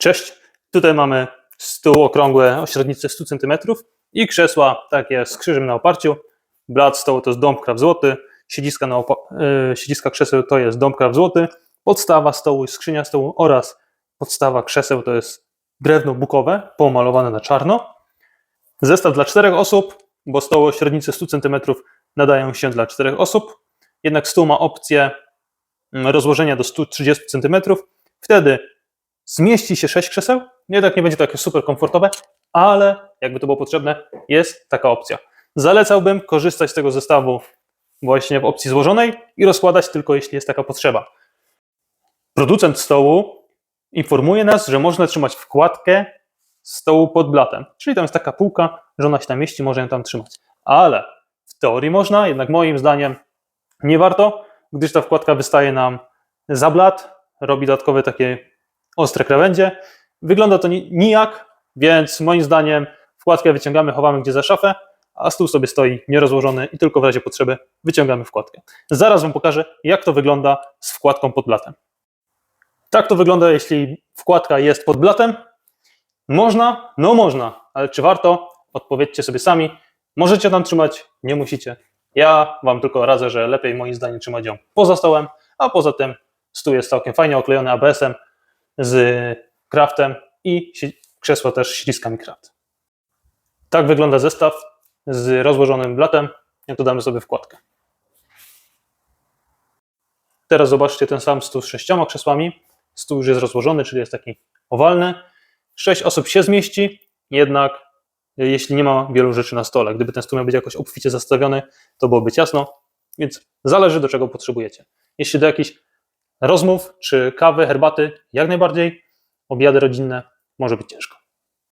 Cześć, tutaj mamy stół okrągły o średnicy 100 cm i krzesła takie z krzyżem na oparciu. Blat stołu to jest Dąbkraw złoty, siedziska, na yy, siedziska krzeseł to jest Dąbkraw złoty, podstawa stołu i skrzynia stołu oraz podstawa krzeseł to jest drewno bukowe pomalowane na czarno. Zestaw dla czterech osób, bo stoły o średnicy 100 cm nadają się dla czterech osób, jednak stół ma opcję mm, rozłożenia do 130 cm. Wtedy zmieści się 6 krzeseł, jednak nie będzie to super komfortowe, ale jakby to było potrzebne, jest taka opcja. Zalecałbym korzystać z tego zestawu właśnie w opcji złożonej i rozkładać tylko jeśli jest taka potrzeba. Producent stołu informuje nas, że można trzymać wkładkę stołu pod blatem, czyli tam jest taka półka, że ona się tam mieści, można ją tam trzymać. Ale w teorii można, jednak moim zdaniem nie warto, gdyż ta wkładka wystaje nam za blat, robi dodatkowe takie ostre krawędzie. Wygląda to ni- nijak, więc moim zdaniem wkładkę wyciągamy, chowamy gdzie za szafę, a stół sobie stoi nierozłożony i tylko w razie potrzeby wyciągamy wkładkę. Zaraz Wam pokażę, jak to wygląda z wkładką pod blatem. Tak to wygląda, jeśli wkładka jest pod blatem. Można? No można, ale czy warto? Odpowiedzcie sobie sami. Możecie tam trzymać, nie musicie. Ja Wam tylko radzę, że lepiej moim zdaniem trzymać ją poza stołem, a poza tym stół jest całkiem fajnie oklejony ABS-em z kraftem i krzesło też śliskami kraft. Tak wygląda zestaw z rozłożonym blatem. Jak dodamy sobie wkładkę. Teraz zobaczcie ten sam stół z sześcioma krzesłami. Stół już jest rozłożony, czyli jest taki owalny. Sześć osób się zmieści, jednak jeśli nie ma wielu rzeczy na stole. Gdyby ten stół miał być jakoś obficie zastawiony, to byłoby ciasno, więc zależy do czego potrzebujecie. Jeśli do jakichś rozmów, czy kawy, herbaty, jak najbardziej, obiady rodzinne, może być ciężko.